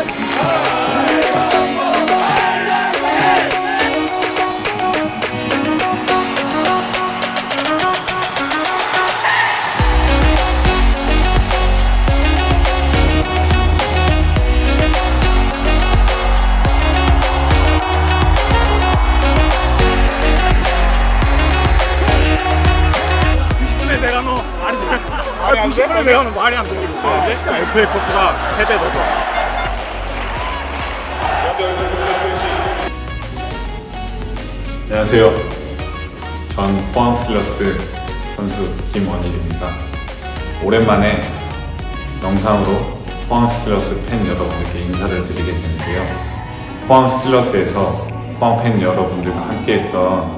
아, 네, 내가 너 말이 안 돼. 90분에 아, 내가 너 말이 안 돼. 진짜 FA 코트가 3배 더 좋아. 안녕하세요. 전 포항 슬러스 선수 김원일입니다. 오랜만에 영상으로 포항 슬러스 팬 여러분들께 인사를 드리게 되는데요. 포항 슬러스에서 포항 팬 여러분들과 함께했던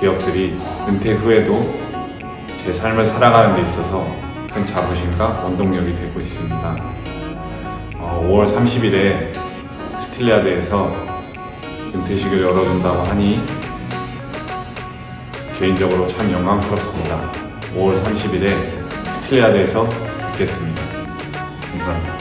기억들이 은퇴 후에도 제 삶을 살아가는 데 있어서 큰 자부심과 원동력이 되고 있습니다. 어, 5월 30일에 스틸리아드에서 은퇴식을 열어준다고 하니 개인적으로 참 영광스럽습니다. 5월 30일에 스틸리아드에서 뵙겠습니다. 감사합니다.